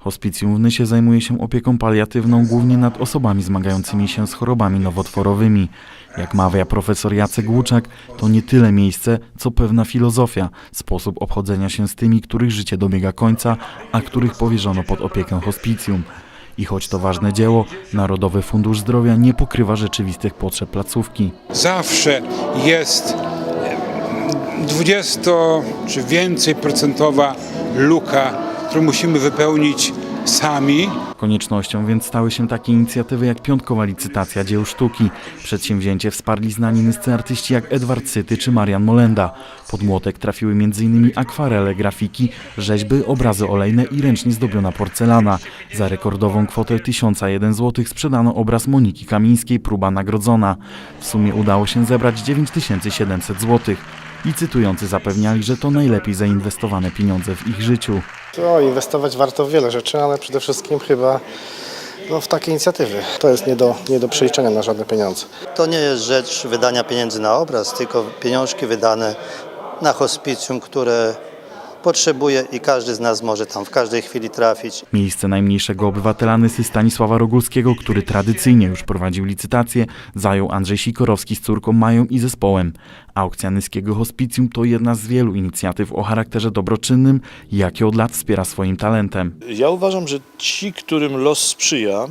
Hospicjum w Nysie zajmuje się opieką paliatywną głównie nad osobami zmagającymi się z chorobami nowotworowymi. Jak mawia profesor Jacek Łuczak, to nie tyle miejsce, co pewna filozofia, sposób obchodzenia się z tymi, których życie dobiega końca, a których powierzono pod opiekę hospicjum. I choć to ważne dzieło, Narodowy Fundusz Zdrowia nie pokrywa rzeczywistych potrzeb placówki. zawsze jest 20 czy więcej procentowa luka, którą musimy wypełnić sami. Koniecznością więc stały się takie inicjatywy jak piątkowa licytacja dzieł sztuki. Przedsięwzięcie wsparli znani nyscy artyści jak Edward Syty czy Marian Molenda. Pod młotek trafiły m.in. akwarele, grafiki, rzeźby, obrazy olejne i ręcznie zdobiona porcelana. Za rekordową kwotę 1001 zł sprzedano obraz Moniki Kamińskiej, próba nagrodzona. W sumie udało się zebrać 9700 zł. Licytujący zapewniali, że to najlepiej zainwestowane pieniądze w ich życiu. To inwestować warto w wiele rzeczy, ale przede wszystkim chyba no, w takie inicjatywy. To jest nie do, nie do przeliczenia na żadne pieniądze. To nie jest rzecz wydania pieniędzy na obraz, tylko pieniążki wydane na hospicjum, które potrzebuje i każdy z nas może tam w każdej chwili trafić. Miejsce najmniejszego obywatela Nysy Stanisława Rogulskiego, który tradycyjnie już prowadził licytację, zajął Andrzej Sikorowski z córką Mają i zespołem. Aukcja Nyskiego Hospicjum to jedna z wielu inicjatyw o charakterze dobroczynnym, jakie od lat wspiera swoim talentem. Ja uważam, że ci, którym los sprzyja,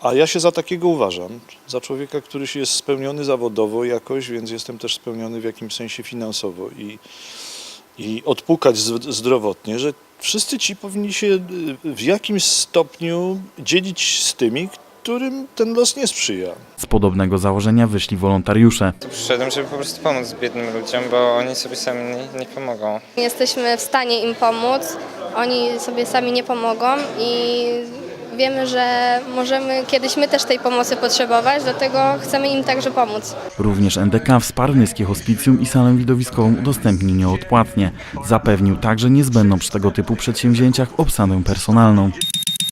a ja się za takiego uważam, za człowieka, który się jest spełniony zawodowo jakoś, więc jestem też spełniony w jakimś sensie finansowo i, i odpukać zdrowotnie, że wszyscy ci powinni się y, w jakimś stopniu dzielić z tymi, którym ten los nie sprzyja. Z podobnego założenia wyszli wolontariusze. Przyszedłem, żeby po prostu pomóc biednym ludziom, bo oni sobie sami nie, nie pomogą. Jesteśmy w stanie im pomóc, oni sobie sami nie pomogą i wiemy, że możemy kiedyś my też tej pomocy potrzebować, dlatego chcemy im także pomóc. Również NDK wsparł Nyskie Hospicjum i salę widowiskową udostępni nieodpłatnie. Zapewnił także niezbędną przy tego typu przedsięwzięciach obsadę personalną.